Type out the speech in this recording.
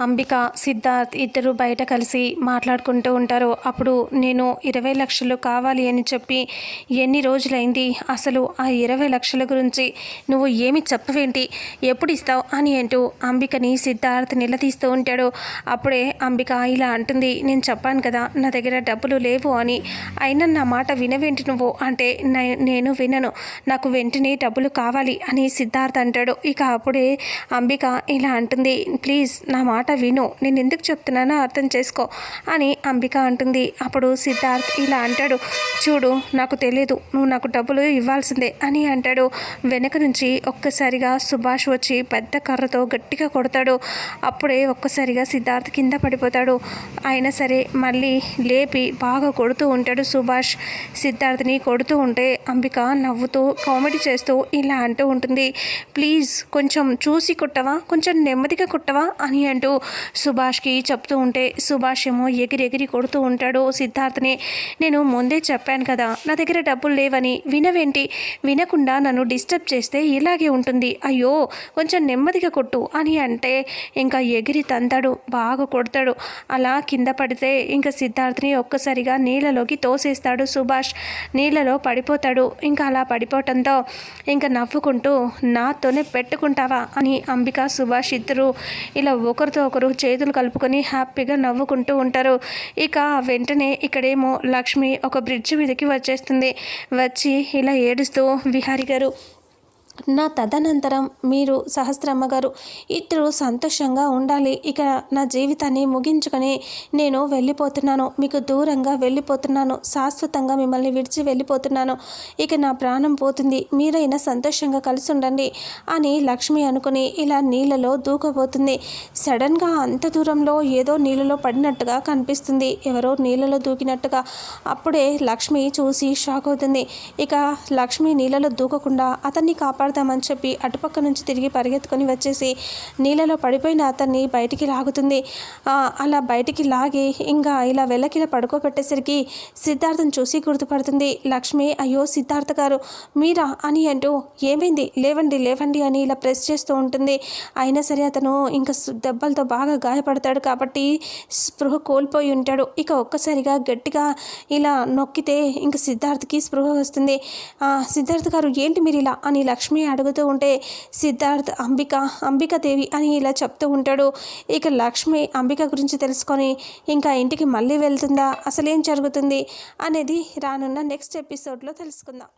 అంబిక సిద్ధార్థ్ ఇద్దరు బయట కలిసి మాట్లాడుకుంటూ ఉంటారు. అప్పుడు నేను ఇరవై లక్షలు కావాలి అని చెప్పి ఎన్ని రోజులైంది? అసలు ఆ ఇరవై లక్షల గురించి నువ్వు ఏమి చెప్పవేంటి? ఎప్పుడు ఇస్తావు అని అంటూ అంబికని సిద్ధార్థ్ నిలదీస్తూ ఉంటాడు. అప్పుడే అంబిక ఇలా అంటుంది నేను చెప్పాను కదా నా దగ్గర డబ్బులు లేవు అని. అయినా నా మాట వినవేంటి నువ్వు? అంటే నేను వినను. నాకు వెంటనే డబ్బులు కావాలి అని సిద్ధార్థ్ అంటాడు. ఇక అప్పుడే అంబిక ఇలా అంటుంది ప్లీజ్ నా మాట మాట విను. నేను ఎందుకు చెప్తున్నానో అర్థం చేసుకో అని అంబిక అంటుంది. అప్పుడు సిద్ధార్థ్ ఇలా అంటాడు. చూడు నాకు తెలియదు నువ్వు నాకు డబ్బులు ఇవ్వాల్సిందే అని అంటాడు. వెనక నుంచి ఒక్కసారిగా సుభాష్ వచ్చి పెద్ద కర్రతో గట్టిగా కొడతాడు. అప్పుడే ఒక్కసారిగా సిద్ధార్థ్ కింద పడిపోతాడు. అయినా సరే మళ్ళీ లేపి బాగా కొడుతూ ఉంటాడు సుభాష్. సిద్ధార్థ్ని కొడుతూ ఉంటే అంబిక నవ్వుతూ కామెడీ చేస్తూ ఇలా అంటూ ఉంటుంది. ప్లీజ్ కొంచెం చూసి కుట్టవా? కొంచెం నెమ్మదిగా కుట్టవా? అని అంటూ సుభాష్కి చెప్తూ ఉంటే సుభాష్ ఏమో ఎగిరి ఎగిరి కొడుతూ ఉంటాడు. సిద్ధార్థని నేను ముందే చెప్పాను కదా నా దగ్గర డబ్బులు లేవని వినవేంటి? వినకుండా నన్ను డిస్టర్బ్ చేస్తే ఇలాగే ఉంటుంది. అయ్యో కొంచెం నెమ్మదిగా కొట్టు అని అంటే ఇంకా ఎగిరి తంతాడు బాగా కొడతాడు. అలా కింద పడితే ఇంకా సిద్ధార్థని ఒక్కసారిగా నీళ్ళలోకి తోసేస్తాడు సుభాష్. నీళ్ళలో పడిపోతాడు. ఇంకా అలా పడిపోవటంతో ఇంకా నవ్వుకుంటూ నాతోనే పెట్టుకుంటావా? అని అంబిక సుభాష్ ఇద్దరు ఇలా ఒకరితో ఒకరు చేతులు కలుపుకొని హ్యాపీగా నవ్వుకుంటూ ఉంటారు. ఇక వెంటనే ఇక్కడేమో లక్ష్మి ఒక బ్రిడ్జ్ మీదకి వచ్చేస్తుంది. వచ్చి ఇలా ఏడుస్తూ విహారి గారు నా తదనంతరం మీరు సహస్రమ్మ గారు ఇద్దరు సంతోషంగా ఉండాలి. ఇక నా జీవితాన్ని ముగించుకొని నేను వెళ్ళిపోతున్నాను. మీకు దూరంగా వెళ్ళిపోతున్నాను. శాశ్వతంగా మిమ్మల్ని విడిచి వెళ్ళిపోతున్నాను. ఇక నా ప్రాణం పోతుంది. మీరైనా సంతోషంగా కలిసి ఉండండి అని లక్ష్మి అనుకుని ఇలా నీళ్ళలో దూకబోతుంది సడన్గా అంత దూరంలో ఏదో నీళ్ళలో పడినట్టుగా కనిపిస్తుంది. ఎవరో నీళ్ళలో దూకినట్టుగా అప్పుడే లక్ష్మి చూసి షాక్ అవుతుంది. ఇక లక్ష్మి నీళ్ళలో దూకకుండా అతన్ని కాపాడు కాపాడదామని చెప్పి అటుపక్క నుంచి తిరిగి పరిగెత్తుకొని వచ్చేసి నీళ్ళలో పడిపోయిన అతన్ని బయటికి లాగుతుంది. అలా బయటికి లాగి ఇంకా ఇలా వెళ్ళకిలా పడుకోబెట్టేసరికి సిద్ధార్థను చూసి గుర్తుపడుతుంది. లక్ష్మి అయ్యో సిద్ధార్థ గారు మీరా అని అంటూ ఏమైంది? లేవండి లేవండి అని ఇలా ప్రెస్ చేస్తూ ఉంటుంది. అయినా సరే అతను ఇంకా దెబ్బలతో బాగా గాయపడతాడు కాబట్టి స్పృహ కోల్పోయి ఉంటాడు. ఇక ఒక్కసారిగా గట్టిగా ఇలా నొక్కితే ఇంకా సిద్ధార్థకి స్పృహ వస్తుంది. సిద్ధార్థ గారు ఏంటి మీరు ఇలా? అని లక్ష్మి లక్ష్మి అడుగుతూ ఉంటే సిద్ధార్థ్ అంబిక అంబికాదేవి అని ఇలా చెప్తూ ఉంటాడు. ఇక లక్ష్మి అంబిక గురించి తెలుసుకొని ఇంకా ఇంటికి మళ్ళీ వెళ్తుందా? అసలేం జరుగుతుంది? అనేది రానున్న నెక్స్ట్ ఎపిసోడ్లో తెలుసుకుందాం.